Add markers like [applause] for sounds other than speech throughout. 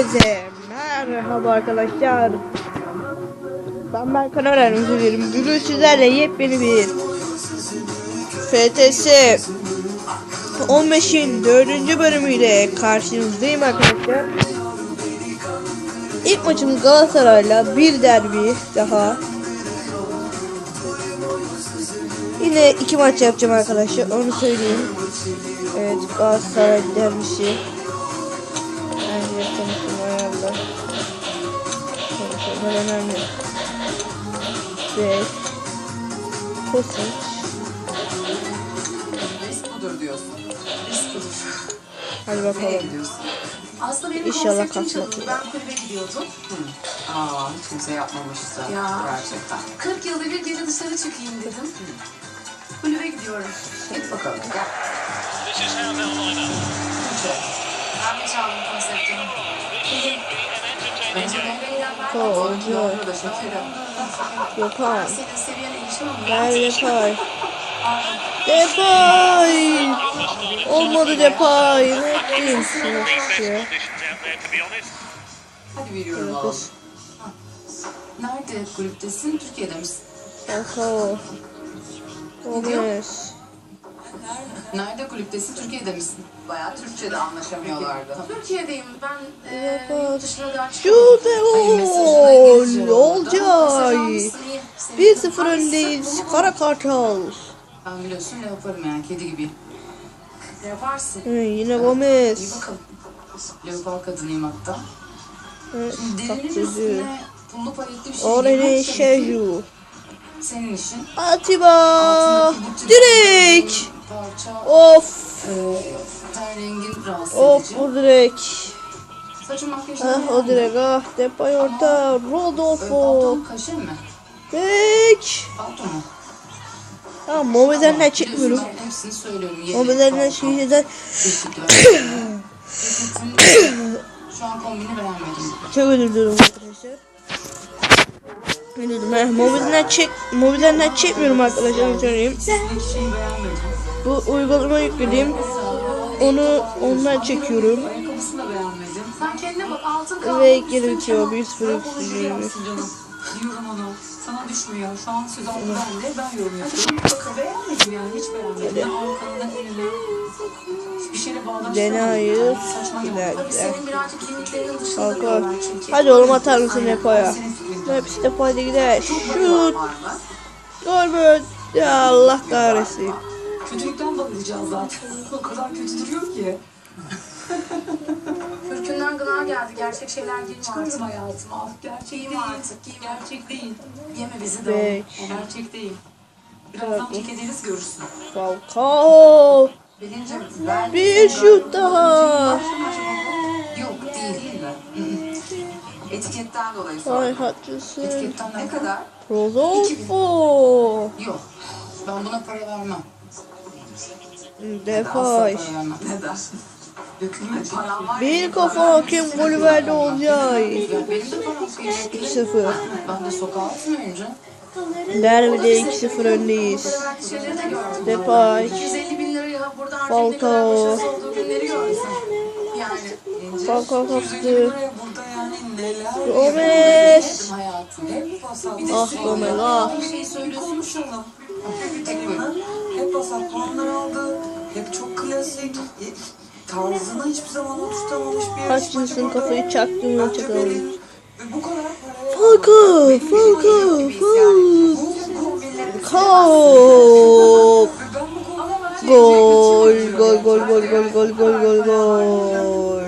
Herkese merhaba arkadaşlar. Ben Berkan Ören dilerim. Bugün sizlerle yepyeni bir FTS 15'in 4. bölümüyle karşınızdayım arkadaşlar. İlk maçımız Galatasaray'la bir derbi daha. Yine iki maç yapacağım arkadaşlar onu söyleyeyim. Evet Galatasaray derbisi. Önemli. Ve Kosic. Risk budur diyorsun. Risk budur. Hadi Nereye bakalım. gidiyorsun? Aslında benim İnşallah konseptim şuydu. yok. Ben kulübe gidiyordum. Aa hiç kimse yapmamışsa Ya. gerçekten. 40 yılda bir gece dışarı çıkayım dedim. Kulübe gidiyorum. Git bakalım gel. Ben de çaldım konseptimi. Bence de. Koca. Yolda da şekerim. Gökhan. Senin erişim ama Ver Depay. Depay. Olmadı Depay. Ne ettin? Şurası. Hadi veriyorum oğlum. Nerede kulüptesin? Türkiye'de misin? Falcao. Gomez. Nerede kulüptesin? Türkiye'de misin? Bayağı Türkçe'de anlaşamıyorlardı. Türkiye'deyim. Ben e, yurt dışına daha gol. oldu. Mesaj Olcay. almışsın, iyi. Sevindim. 1-0 öndeyiz. Kara Kartal. Ben biliyorsun ne yaparım yani kedi gibi. Yaparsın. Hı, yine İyi Gomez. bakalım. Leopar kadınıyım hatta. Evet, Şimdi derinin Kaptırdı. üstüne pullu paletli bir şey Orene Şeju. Senin işin. Atiba. Direkt. Parça Of. e, ten rengin rahatsız Of edici. bu direkt. Saçın makyajını Ah o direkt ah. Depay orta. Rodolfo. Palton kaşır mı? Pek. Palton mu? Tamam Biliyorsun çekmiyorum. hepsini söylüyorum. Palton, şeyden [coughs] şu an kombini beğenmedim. çok özür dilerim arkadaşlar. Özür dilerim. Mobeden'den çek Mobeden'den çekmiyorum arkadaşlar onu söyleyeyim. Sizdeki şeyi beğenmedim. Bu uygulama yükledim. Onu ondan çekiyorum. Ve geri bitiyor. 1-0 Bırak onu üstü biliyor gibi. musun canım? Diyorum onu. Sana düşmüyor. Şu an söz hakkı bende. Ben yorum yapıyorum. Bakın beğenmedim yani. Hiç beğenmedim. Arkandan eline. Bir şeyle bağdaştıramadım. Denayız. Güzel güzel. Kalkar. Hadi oğlum atar mısın Nepo'ya? Hepsi de fayda gider. Şut. Gol. Ya Allah kahretsin. Kötülükten bağlayacağız zaten. O kadar kötü duruyor ki. Türkünden gına geldi. Gerçek şeyler giyme Çıkarım artık. hayatıma. Gerçek Giyme değil. artık. Giyme. Gerçek değil. Yeme bizi de. Peki. Gerçek değil. Birazdan çekiliriz görürsün. Falcao. Bilince ben... Bir şut daha. Yok değil değil mi? Etiketten dolayı Ay sordum. haklısın. Etiketten ne kadar? Rodolfo. Yok. Ben buna para vermem. Dökülme param var. Bir kafa hakem golü verdi Olcay. Ya benim de param kıymetli. 2-0. Ben de sokağa atmıyorum canım. Derbide 2-0 öndeyiz. Depay. 250 bin liraya burada harcayıp ne kadar Falcao. Falcao kaptı. Gomez. Ah Gomez ah. Şey. Hep pasat puanlar aldı. Hep çok klasik. Tarzına hiçbir zaman oturtamamış bir Kaç yarışmacı cinsinin burada. kafayı çaktığını Bence çakalım. ve Bu kadar Falcao. Ben bu kombinleri Gol. Gol gol gol gol gol gol gol gol.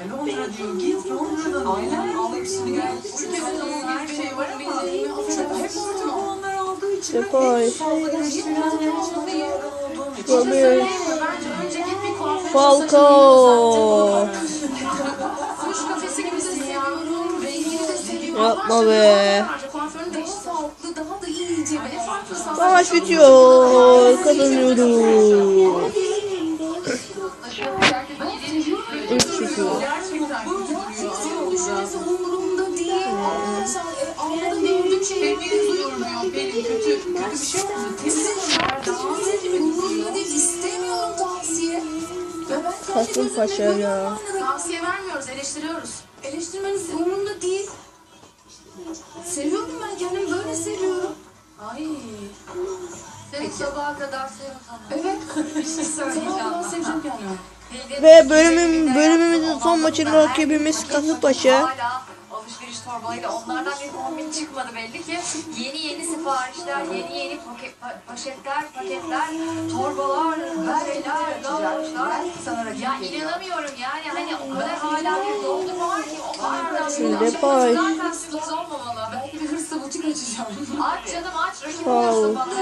E Londra diyor git Londra'dan ailen al hepsini gel. Çünkü her şey var ama hep orta Rengini de seviyorum. Yapma be. Maç bitiyor. Kazanıyoruz. 3 bitiyor. Gerçekten şey. Benim kötü. Kötü bir şey. İstemiyorum tavsiye. Kasım Paşa ya. Tavsiye vermiyoruz, eleştiriyoruz. Eleştirmeniz umurumda değil. Seviyorum ben kendimi böyle seviyorum. Ay. Seni sabaha kadar seviyorum. Evet. [laughs] Bir şey söyleyeceğim. Sabaha kadar ben. seveceğim kendimi. Ve bölümün bölümümüzün son maçında rakibimiz Kasımpaşa. Hala torbalarıyla onlardan bir kombin çıkmadı belli ki. Yeni yeni siparişler, yeni yeni paket, pa- poşetler, paketler, torbalar, şeyler, dağılmışlar. Ya inanamıyorum yani hani o kadar hala bir doldurma var ki o kadar Şimdi bir pay. Zaten sürpriz olmamalı. Belki bir hırsla butik açacağım. Aç canım aç, rakip olursun bana.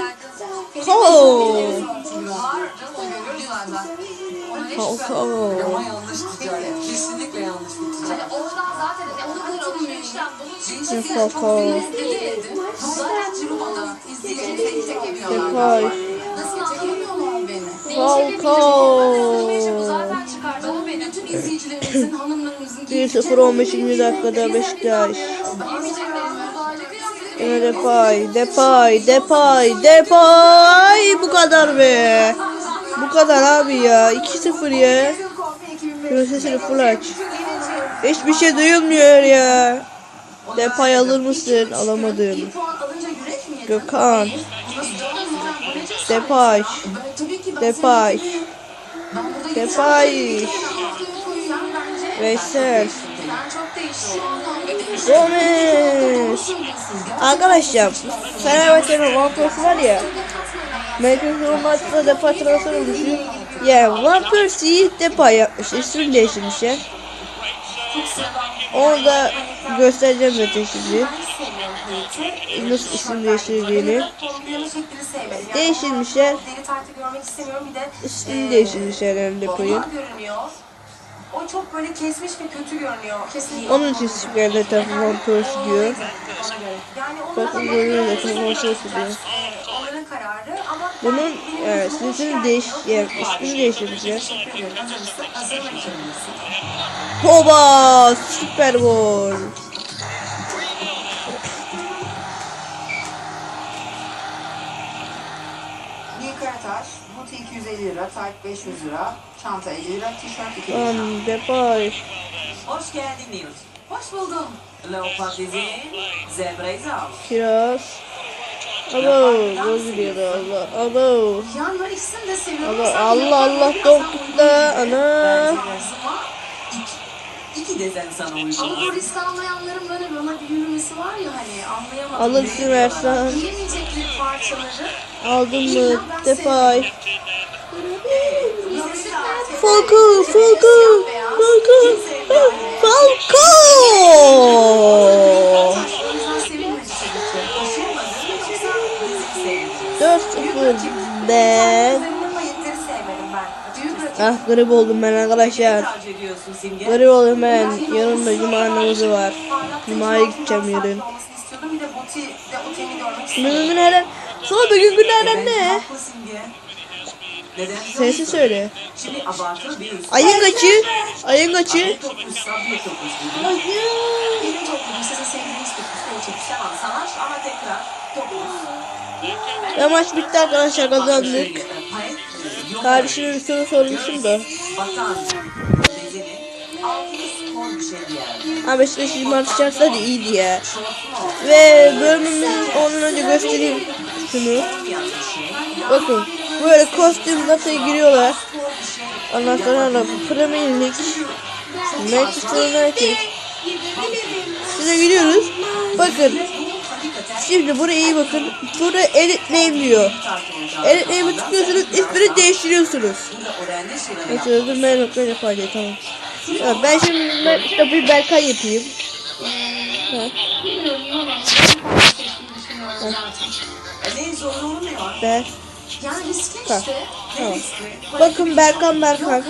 Ona ne şüphe. Falcao. Ama yanlış ticaret. Bütün izleyicilerimizin, hanımlarımızın 1-0 15. dakikada Beşiktaş. Yine Depay, Depay, Depay, Depay. Bu kadar be. Bu kadar abi ya. 2-0 ya. Şöyle sesini full aç. Hiçbir şey duyulmuyor ya. Depay alır mısın? Alamadım. Gökhan. Depay. Depay. Depay. Veysel. Gomez. Arkadaşlar Fenerbahçe'nin Vampers var ya Manchester maçta defa transfer olmuştu. Yani Vampers'i defa yapmış. İsmini değiştirmiş ya. Onu da göstereceğim zaten şimdi. Nasıl isim değiştirdiğini. Pompiyonu şeklini sevmedim. Yani Değiştirmişler. Deri tartı görmek istemiyorum. Bir de İsmini e, depoyu. Formal görünüyor. O çok böyle kesmiş ve kötü görünüyor. Kesinlikle. Onun için spikerler tarafı Vampers diyor. Bakın görüyor zaten Vampers diyor. Bunun gözümde sesini değiş yani ismini değiştirmişler. Hoba Super Bowl. Bir karataş, buti 250 lira, tayt 500 lira, çanta 50 lira, tişört 200 lira. Lan Depay. Hoş geldin Nils. Hoş buldum. Leopard izin, zebrayı al. Kiraz. Abo, gol gidiyor Allah. Abo. Yani ben ikisini de seviyorum. Allah Sen Allah yapan Allah bir top insan gitti. Ana. Bence de iki, iki desen sana uygun. Ama bu risk almayanların böyle bana bir yürümesi var ya hani anlayamadım. Alırsın versen. Giyemeyecekleri parçaları. Aldın mı? Depay. Yorumlar, Falco, Falco, Grip oldum ben arkadaşlar. Grip oldum ben. Yarın da cuma namazı var. Cuma'ya gideceğim yarın. Bugün günlerden. Sonra bugün günlerden ne? Sesi söyle. Ayın kaçı? Ayın kaçı? Ve maç bitti arkadaşlar kazandık. E, e, bir soru sormuşum da. Ha Beşiktaş'ın maç şartları iyiydi ya. Ve bölümümün ondan önce göstereyim şunu. Bakın böyle kostüm nasıl giriyorlar. Ondan sonra da Premier League, Manchester United. Size gidiyoruz. Bakın. Şimdi buraya iyi bakın. Burada edit name diyor. Edit name'i tıklıyorsunuz. ismini değiştiriyorsunuz. Şeyler Neyse öldürmeye nokta yapaydı tamam. Evet, ben şimdi ben, işte bir Berkay yapayım. Ha, ben. Ha, işte. Tamam. Bakın Berkan Berkan.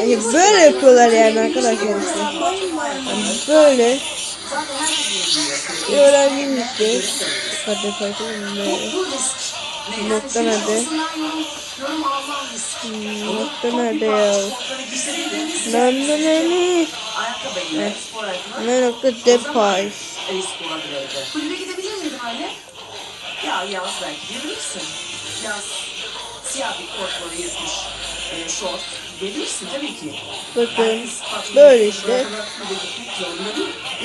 Yani böyle yapıyorlar yani arkadaşlar. Yani böyle. Bir öğrenciyim işte. Hadi farklı böyle. Bu risk. Nokta nerede? Nokta nerede ya? Lan lan lan. Ne nokta Depay. Kulübe gidebilir miydim öyle? Ya yaz belki girebilirsin. Yaz siyah bir böyle yırtmış e, şort. Gelirsin tabii ki. Bakın böyle işte.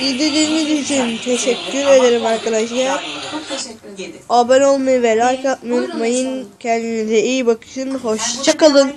İzlediğiniz için teşekkür ederim arkadaşlar. Çok teşekkür ederim. Yedi. Abone olmayı ve like atmayı unutmayın. Kendinize iyi bakın. Hoşçakalın.